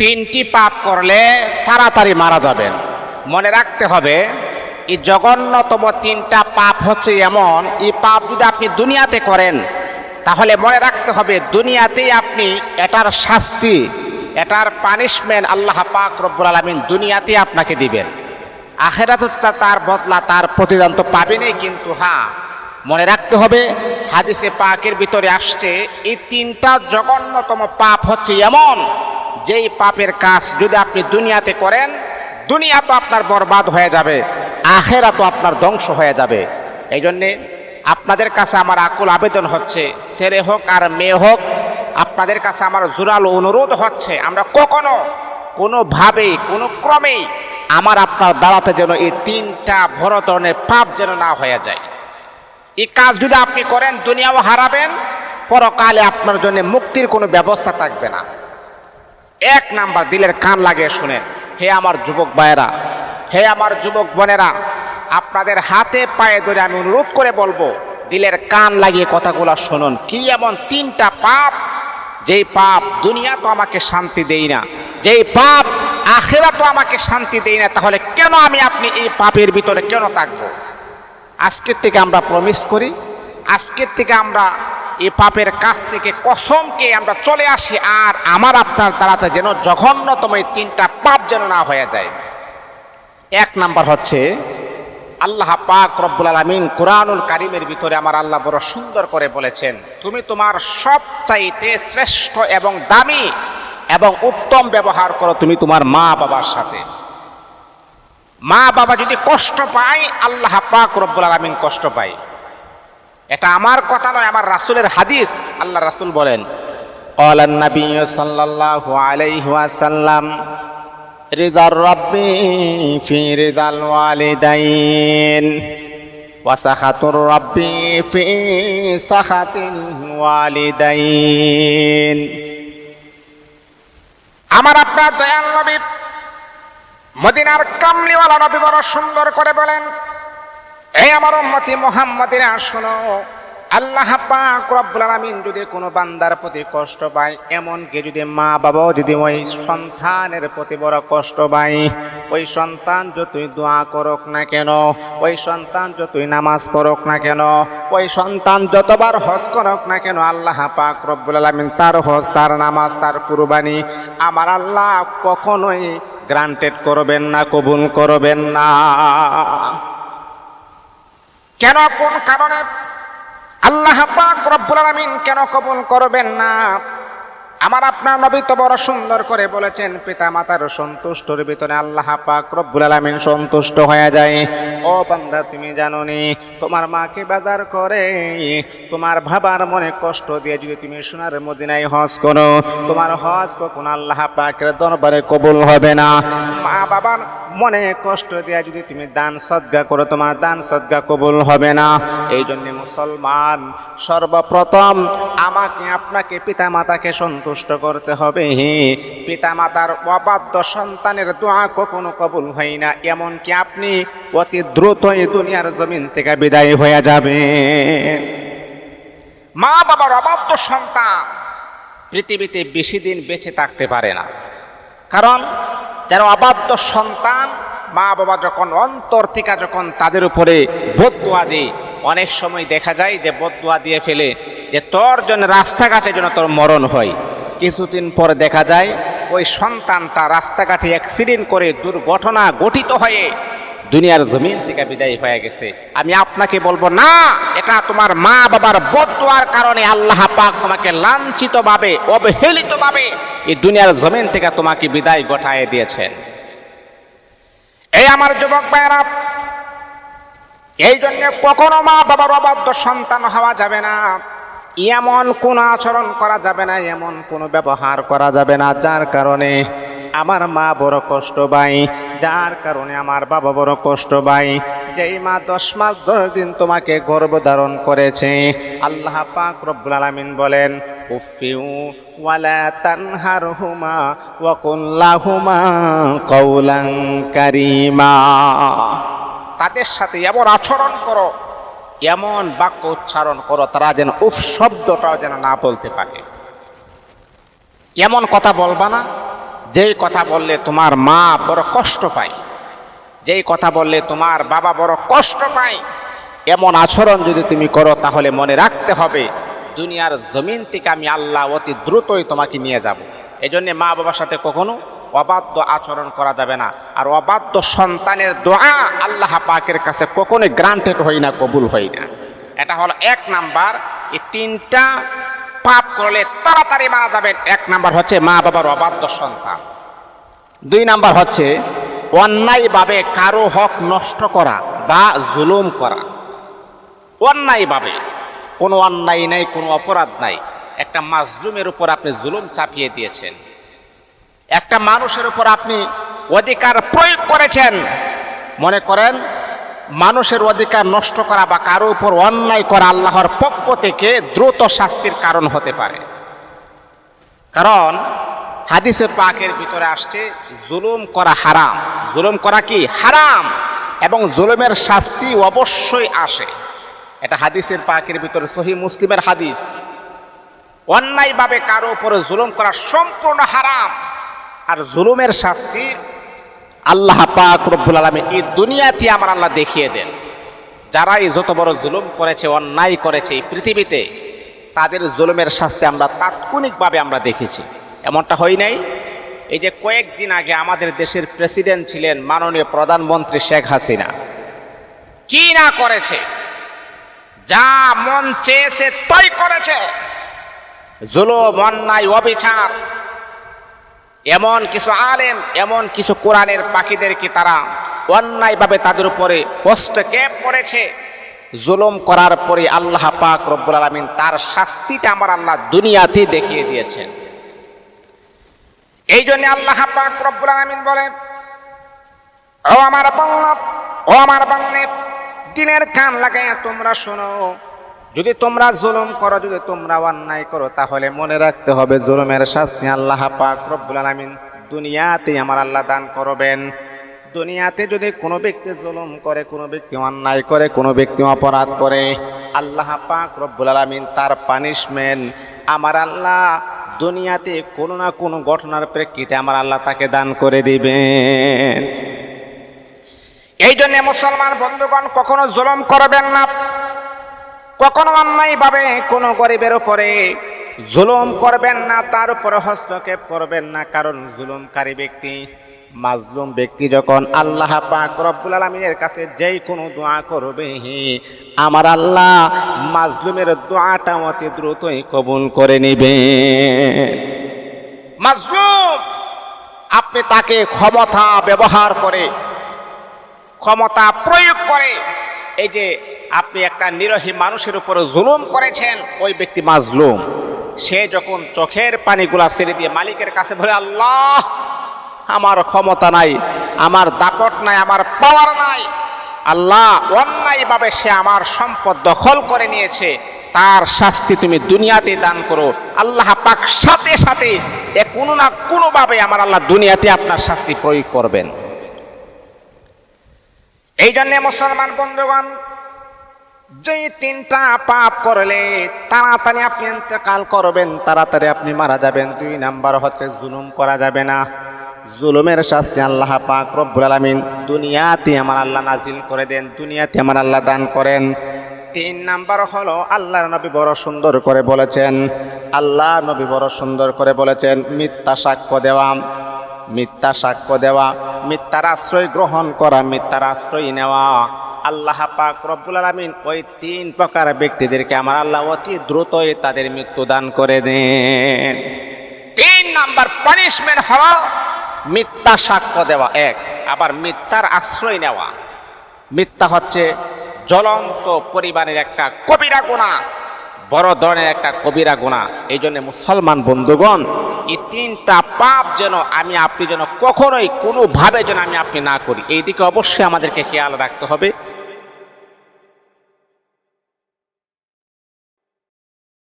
তিনটি পাপ করলে তাড়াতাড়ি মারা যাবেন। মনে রাখতে হবে, এই জঘন্যতম তিনটা পাপ হচ্ছে এমন, এই পাপ যদি আপনি দুনিয়াতে করেন, তাহলে মনে রাখতে হবে দুনিয়াতেই আপনি এটার শাস্তি, এটার পানিশমেন্ট আল্লাহ পাক রব্বুল আলমিন দুনিয়াতেই আপনাকে দিবেন। আখেরাত তার বদলা, তার প্রতিদান তো পাবেনই কিন্তু হ্যাঁ মনে রাখতে হবে, হাদিসে পাকের ভিতরে আসছে, এই তিনটা জঘন্যতম পাপ হচ্ছে এমন যেই পাপের কাজ যদি আপনি দুনিয়াতে করেন, দুনিয়া তো আপনার বরবাদ হয়ে যাবে, আখেরা তো আপনার ধ্বংস হয়ে যাবে। এই জন্যে আপনাদের কাছে আমার আকুল আবেদন হচ্ছে, ছেলে হোক আর মেয়ে হোক, আপনাদের কাছে আমার জোরালো অনুরোধ হচ্ছে, আমরা কখনো কোনোভাবেই, কোনো ক্রমেই আমার আপনার দাঁড়াতে যেন এই তিনটা বড় ধরনের পাপ যেন না হয়ে যায়। এই কাজ যদি আপনি করেন, দুনিয়াও হারাবেন, পরকালে আপনার জন্য মুক্তির কোনো ব্যবস্থা থাকবে না। এক নাম্বার দিলের কান লাগিয়ে শুনে, হে আমার যুবক ভাইয়েরা, হে আমার যুবক বোনেরা, আপনাদের হাতে পায়ে ধরে আমি অনুরোধ করে বলব, দিলের কান লাগিয়ে কথাগুলো শুনুন। কি এমন তিনটা পাপ? যেই পাপ দুনিয়া তো আমাকে শান্তি দেই না, যেই পাপ আখেরা তো আমাকে শান্তি দেই না, তাহলে কেন আমি আপনি এই পাপের ভিতরে কেন থাকব? আজকের থেকে আমরা প্রমিস করি, আজকের থেকে আমরা এই পাপের কাছ থেকে কসমকে আমরা চলে আসি আর আমার আপনার দ্বারাতে যেন জঘন্যতম এই তিনটা পাপ যেন না হয়ে যায়। এক নাম্বার হচ্ছে, আল্লাহ পাক রব্বুল আলমিন কোরআনুল কারিমের ভিতরে আমার আল্লাহ বড় সুন্দর করে বলেছেন, তুমি তোমার সবচাইতে শ্রেষ্ঠ এবং দামি এবং উত্তম ব্যবহার করো তুমি তোমার মা বাবার সাথে। মা বাবা যদি কষ্ট পায়, আল্লাহ পাক রব্বুল আলমিন কষ্ট পায়। এটা আমার কথা নয়, আমার রাসুলের হাদিস। আল্লাহ রাসুল বলেন কলান্নবী সাল্লাহ আলাইহাসাল্লাম রিজার রব্বি ফি রিজাল ওয়ালিদাইন ওয়াসাখাতুর রব্বি ফি সাখাতিল ওয়ালিদাইন। আমার আপনার দয়াল নবী মদিনার কামলিওয়ালা নবী বড় সুন্দর করে বলেন এই আমার উম্মতি মোহাম্মদের, শোনো। আল্লাহ পাক আলামিন যদি কোনো বান্দার প্রতি কষ্ট পায় এমনকি যদি মা বাবাও যদি ওই সন্তানের প্রতি বড় কষ্ট পায়? ওই সন্তান যতই দোয়া করুক না কেন, ওই সন্তান যতই নামাজ পড়ুক না কেন, ওই সন্তান যতবার হজ করুক না কেন, আল্লাহ পাক রব্বুল আলামিন তার হজ, তার নামাজ, তার কুরবানি আমার আল্লাহ কখনোই গ্রান্টেড করবেন না, কবুল করবেন না। কেন কোন কারণে? আল্লাহ পাক রব্বুল আলামিন কেন কবুল করবেন না? আমার আপনার নবী তো বড় সুন্দর করে বলেছেন পিতা মাতার সন্তুষ্টর ভিতরে আল্লাহ পাক রব্বুল আলামিন সন্তুষ্ট হয়ে যায়। ও বান্দা, তুমি জানো নি তোমার মাকে বাজার করে, তোমার বাবার মনে কষ্ট দিয়ে যদি তুমি সোনার মদিনায় হজ করো, তোমার হজ কখন আল্লাহ পাকের দরবারে কবুল হবে না? মা বাবার মনে কষ্ট দিয়ে যদি তুমি দান সদ্গা করো, তোমার দান সদ্গা কবুল হবে না। এই জন্য মুসলমান, সর্বপ্রথম আমাকে, আপনাকে পিতা মাতাকে সন্তুষ্ট করতে হবে। পিতা মাতার অবাধ্য সন্তানের দোয়া কখনো কবুল হয় না। এমনকি আপনি অতি দ্রুত এই দুনিয়ার জমিন থেকে বিদায় হয়ে যাবে মা বাবার অবাধ্য সন্তান পৃথিবীতে বেশি দিন বেঁচে থাকতে পারে না। কারণ যারা অবাধ্য সন্তান মা বাবা যখন অন্তর থেকে যখন তাদের উপরে বদুয়া দেয়, অনেক সময় দেখা যায় যে বদুয়া দিয়ে ফেলে যে তোর জন্য রাস্তাঘাটে যেন তোর মরণ হয়। কিছুদিন পরে দেখা যায়, ওই সন্তানটা রাস্তাঘাটে অ্যাক্সিডেন্ট করে দুর্ঘটনা গঠিত হয়ে দুনিয়ার জমিন থেকে বিদায় হয়ে গেছে। আমি আপনাকে বলব, না, এটা তোমার মা বাবার বদুয়ার কারণে আল্লাহ পাক তোমাকে লাঞ্ছিতভাবে, অবহেলিতভাবে এই দুনিয়ার জমিন থেকে তোমাকে বিদায় ঘটায় দিয়েছেন। এই আমার যুবক ভাইয়েরা, এই জন্য কখনো মা বাবার অবাধ্য সন্তান হওয়া যাবে না। এমন কোন আচরণ করা যাবে না, এমন কোনো ব্যবহার করা যাবে না, যার কারণে আমার মা বড় কষ্ট পাই যার কারণে আমার বাবা বড় কষ্ট পাই যেই মা দশ মাস দশ দিন তোমাকে গর্ভ ধারণ করেছে, আল্লাহ পাক রব্বুল আলামিন বলেন, উফিউ ওয়ালা তানহারহুমা ওয়া কুল্লাহুমা কওলান কারীমা। তাদের সাথে এমন আচরণ করো এমন বাক্য উচ্চারণ করো, তারা যেন উফ শব্দটাও যেন না বলতে পারে। এমন কথা বলবা না, যেই কথা বললে তোমার মা বড় কষ্ট পায়, যেই কথা বললে তোমার বাবা বড় কষ্ট পায়, এমন আচরণ যদি তুমি করো, তাহলে মনে রাখতে হবে, দুনিয়ার জমিন থেকে আমি আল্লাহ অতি দ্রুতই তোমাকে নিয়ে যাব। এই জন্যে মা বাবার সাথে কখনো অবাধ্য আচরণ করা যাবে না। আর অবাধ্য সন্তানের দোয়া আল্লাহ পাকের কাছে কখনোই গ্রান্টেড হই না, কবুল হই না। এটা হলো এক নাম্বার। এই তিনটা পাপ করলে তাড়াতাড়ি মারা যাবেন। এক নাম্বার হচ্ছে মা বাবার অবাধ্য সন্তান। দুই নাম্বার হচ্ছে অন্যায়ভাবে কারও হক নষ্ট করা বা জুলুম করা। অন্যায়ভাবে। কোনো অন্যায় নাই, কোনো অপরাধ নাই। একটা মাজলুমের উপর আপনি জুলুম চাপিয়ে দিয়েছেন। একটা মানুষের উপর আপনি অধিকার প্রয়োগ করেছেন, মনে করেন, মানুষের অধিকার নষ্ট করা বা কারও উপর অন্যায় করা আল্লাহর পক্ষ থেকে দ্রুত শাস্তির কারণ হতে পারে। কারণ, হাদিসে পাকের ভিতরে আসছে, জুলুম করা হারাম। জুলুম করা কি? হারাম। এবং জুলুমের শাস্তি অবশ্যই আসে। এটা হাদিসের পাকের ভিতরে, সহি মুসলিমের হাদিস। অন্যায়ভাবে কারও উপরে জুলুম করা সম্পূর্ণ হারাম। আর জুলুমের শাস্তি আল্লাহ পাক রব্বুল আলমী এই দুনিয়াতে আমার আল্লাহ দেখিয়ে দেন। যারাই যত বড় জুলুম করেছে, অন্যায় করেছে এই পৃথিবীতে, তাদের জুলুমের শাস্তি আমরা তাৎক্ষণিকভাবে আমরা দেখেছি। এমনটা হয় নাই? এই যে কয়েকদিন আগে আমাদের দেশের প্রেসিডেন্ট ছিলেন মাননীয় প্রধানমন্ত্রী শেখ হাসিনা। কি না করেছে? যা মন চেয়েছে তাই করেছে। জুলুম, অন্যায়, অবিচার এমন কিছু আলেম, এমন কিছু কোরআনের পাখিদেরকে তারা অন্যায়ভাবে তাদের উপরে হস্তক্ষেপ করেছে। জুলুম করার পরে আল্লাহ পাক রব্বুল আলমিন তার শাস্তিটা আমার আল্লাহ দুনিয়াতেই দেখিয়ে দিয়েছেন। এই জন্য আল্লাহ পাক রব্বুল আলমিন বলেন, ও আমার বাংলা ও আমার বাংলা দিনের কান লাগাইয়া তোমরা শোনো। যদি তোমরা জুলুম করো, যদি তোমরা অন্যায় করো, তাহলে মনে রাখতে হবে জুলুমের শাস্তি আল্লাহ পাক রব্বুল আলামিন দুনিয়াতেই আমার আল্লাহ দান করবেন। দুনিয়াতে যদি কোনো ব্যক্তি জুলুম করে, কোনো ব্যক্তি অন্যায় করে, কোনো ব্যক্তি অপরাধ করে, আল্লাহ পাক রব্বুল আলামিন তার পানিশমেন্ট আমার আল্লাহ দুনিয়াতে কোনো না কোনো ঘটনার প্রেক্ষিতে আমার আল্লাহ তাকে দান করে দিবেন। এই জন্য মুসলমান বন্ধুগণ, কখনো জুলুম করবেন না। কখনো অন্যায়ভাবে কোনো গরিবের উপরে জুলুম করবেন না, তার উপর হস্তক্ষেপ করবেন না। কারণ জুলুমকারী ব্যক্তি, মাজলুম ব্যক্তি যখন আল্লাহ পাক রব্বুল আলমিনের কাছে যেই কোনো দোয়া করবে, আমার আল্লাহ মাজলুমের দোয়াটা অতি দ্রুতই কবুল করে নিবে। মাজলুম, আপনি তাকে ক্ষমতা ব্যবহার করে, ক্ষমতা প্রয়োগ করে, এই যে আপনি একটা নিরহী মানুষের উপর জুলুম করেছেন, ওই ব্যক্তি মাজলুম। সে যখন চোখের পানিগুলা ছেড়ে দিয়ে মালিকের কাছে বলে, আল্লাহ, আমার ক্ষমতা নাই, আমার দাপট নাই, আমার পাওয়ার নাই, আল্লাহ, অন্যায়ভাবে সে আমার সম্পদ দখল করে নিয়েছে, তার শাস্তি তুমি দুনিয়াতে দান করো। আল্লাহ পাক সাথে সাথে এ কোনো না কোনোভাবে আমার আল্লাহ দুনিয়াতে আপনার শাস্তি প্রয়োগ করবেন। এই জন্যে মুসলমান বন্ধুগণ যে তিনটা পাপ করলে তাড়াতাড়ি আপনি ইন্তেকাল করবেন, তাড়াতাড়ি আপনি মারা যাবেন। দুই নাম্বার হচ্ছে জুলুম করা যাবে না। জুলুমের শাস্তি আল্লাহ পাক রব্বুল আলামিন দুনিয়াতে আমার আল্লাহ নাজিল করে দেন, দুনিয়াতে আমার আল্লাহ দান করেন। তিন নাম্বার হলো আল্লাহর নবী বড় সুন্দর করে বলেছেন আল্লাহ নবী বড় সুন্দর করে বলেছেন, মিথ্যা সাক্ষ্য দেওয়া, মিথ্যা সাক্ষ্য দেওয়া, মিথ্যার আশ্রয় গ্রহণ করা, মিথ্যার আশ্রয় নেওয়া। আল্লাহ পাক রব্বুল আলমিন ওই তিন প্রকার ব্যক্তিদেরকে আমার আল্লাহ অতি দ্রুতই তাদের মৃত্যু দান করে দেন। তিন নাম্বার পানিশমেন্ট হল মিথ্যা সাক্ষ্য দেওয়া, এক। আবার মিথ্যার আশ্রয় নেওয়া। মিথ্যা হচ্ছে জ্বলন্ত পরিবারের একটা কবিরা গুণা বড় ধরনের একটা কবিরা গুণা। এই জন্য মুসলমান বন্ধুগণ, এই তিনটা পাপ যেন আমি আপনি যেন কখনোই কোনোভাবে যেন আমি আপনি না করি। এই দিকে অবশ্যই আমাদেরকে খেয়াল রাখতে হবে।